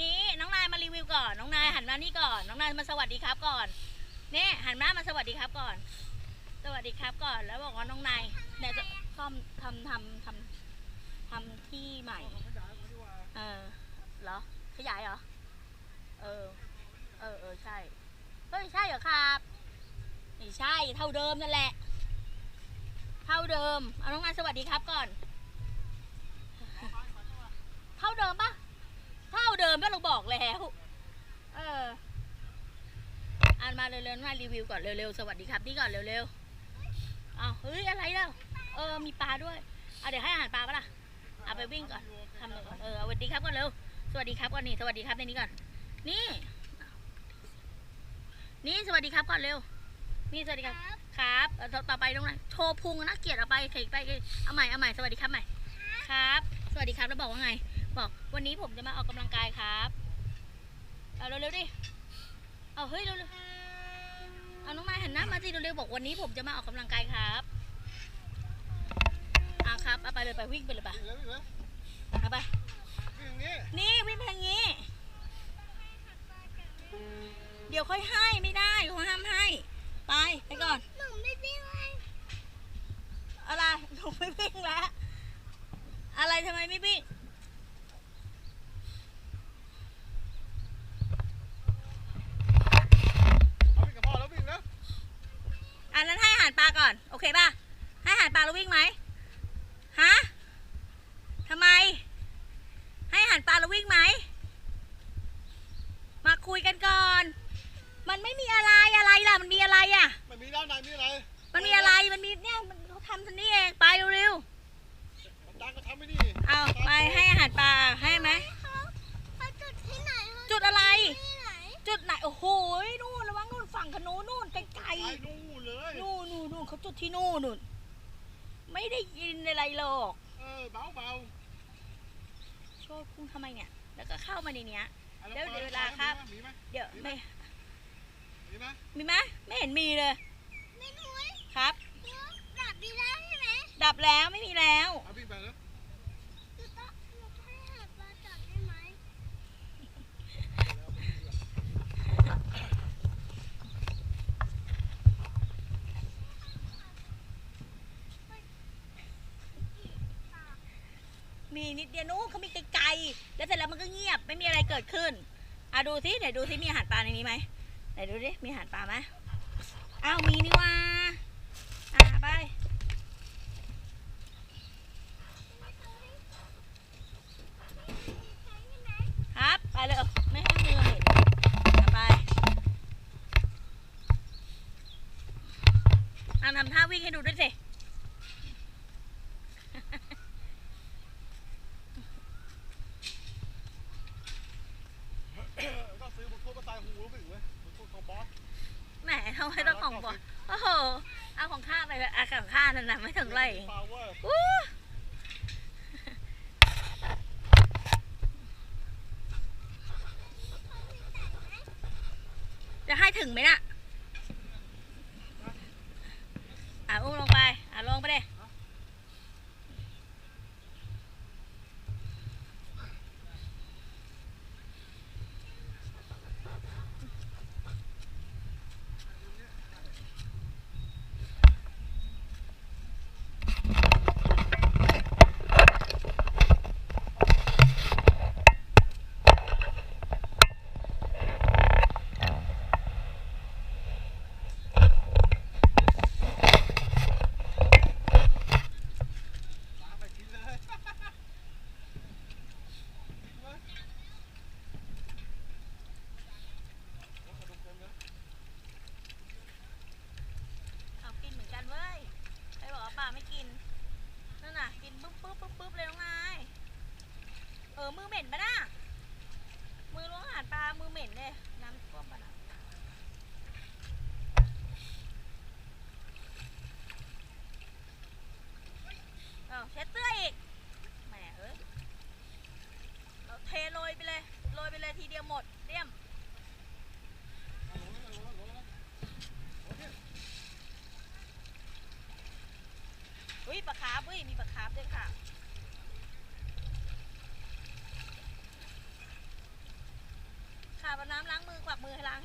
นี้น้องนายมารีวิวก่อน น้องนายหันมานี่ก่อน น้องนายมาสวัสดีครับก่อนนี่หันหน้ามาสวัสดีครับก่อน สวัสดีครับก่อน แล้วบอกว่าน้องนายเนี่ยจะซ่อมทำทำทำทำที่ใหม่ เออเหรอ ขยายเหรอ เออ เออเออใช่ เฮ้ยใช่เหรอครับไม่ใช่เท่าเดิมนั่นแหละ เท่าเดิม เอาน้องนายสวัสดีครับก่อน เท่าเดิมปะ มก็เราบอกแล้ว เอออ่านมาเร็วๆน้องนายรีวิวก่อนเร็วๆสวัสดีครับนี่ก่อนเร็วๆเอาเฮ้ยอะไรแล้วเออมีปลาด้วยเอาเดี๋ยวให้อาหารปลาปะล่ะเอาไปวิ่งก่อนทำหนึ่งก่อนเออสวัสดีครับก่อนเร็วสวัสดีครับก่อนนี่สวัสดีครับในนี้ก่อน นี่ นี่สวัสดีครับก่อนเร็ว นี่สวัสดีครับครับเอ่อต่อต่อไปตรงไหนโชว์พุงนะเกลียดเอาไปเขกไปเอาใหม่เอาใหม่สวัสดีครับใหม่ครับ สวัสดีครับแล้วบอกว่าไง บอกวันนี้ผมจะมาออกกำลังกายครับเอาเร็วๆดิเอาเฮ้ยเร็วๆเอาน้องนายหันหน้ามาสิเร็วๆบอกวันนี้ผมจะมาออกกำลังกายครับเอาครับเอาไปเลยไปวิ่งไปเลยไปวิ่งแล้ววิ่งแล้วเอาไปนี้นี่วิ่งไปทางนี้ เดี๋ยวค่อยให้ไม่ได้เขาห้ามให้ ไปไปก่อน หนูไม่ได้ไง อะไรหนูไม่วิ่งแล้ว อะไรทำไมไม่วิ่ง เอาวิ่งกับพ่อแล้ววิ่งแล้ว อันนั้นให้อาหารปลาก่อน โอเคป่ะ ให้อาหารปลาแล้ววิ่งไหม ฮะทำไม ให้อาหารปลาแล้ววิ่งไหม มาคุยกันก่อน มันไม่มีอะไรอะไรล่ะ มันมีอะไรอะ มันมีด้านในมีอะไร มันมีอะไร มันมีเนี่ย มันเขาทำทันนี่เอง ไปเร็วมันดังก็ทำไม่ดีๆเอาไปให้อาหารปลา ให้ไหมเขาเขาจุดที่ไหนเขาจุดอะไรที่ไหนจุดไหน โอ้โห นู่นระวังนู่นฝั่งขนูนนู่นไกลไปนู่นเลยๆนู่นนู่นนู่นเขาจุดที่นู่นนู่น ไม่ได้ยินอะไรหรอก เออเบาเบาโชดพุ่งทำไมเนี่ย แล้วก็เข้ามาในเนี้ย อะเดี๋ยวปเดี๋ยวเวลาครับ มีไหมเดี๋ยวไม่ มีไหมมีไหมไม่เห็นมีเลย ไม่รู้ครับ ดับดีแล้วใช่ไหมดับแล้วไม่มีแล้ว เอาวิ่งไปแล้ว หนูต้องหนูต้องให้หาปลาจับได้ไหม มีนิดเดียวนู้นเขามีไกลๆแล้วเสร็จแล้วมันก็เงียบไม่มีอะไรเกิดขึ้นอะดูสิไหนดูสิมีอาหารปลาในนี้ไหมไหนดูดิมีอาหารปลาไหมอ้าวมีนี่วอะไปครับไปเลยเอาไม่ให้มือเห็นอะไปอะทำท่าวิ่งให้ดูด้วยสิ ก็ซื้อบุกโคมาใส่หูแล้ววิ่งเว้ยบุกโคของบอส แหมทำไมต้องของ บ่โอ้โหเอาของข้าไปเอะเอาของข้านั่นนะไม่ถึงไรฟาวเวอร์อู้จะให้ถึงไหมน่ะอุ้มลงไป อะลงไปเลยเอากินเหมือนกันเว้ยใครบอกว่าป่าไม่กิน นั่นน่ะ กินปุ๊บปุ๊บปุ๊บปุ๊บเลยน้องนายเออ มือเหม็นปะน่ะ มือล้วงอาหารปลา มือเหม็นเลย น้ำท่วมปะน่ะเอาเช็ดเสื้ออีกแหมเอ้ยเราเทโรยไปเลย โร ยไปเลยทีเดียวหมดเตรียมอุ้ยปลาคาร์ฟเว้ยมีปลาคาร์ฟด้วยค่ะเอาน้ำล้างมือกวักมือให้ล้าง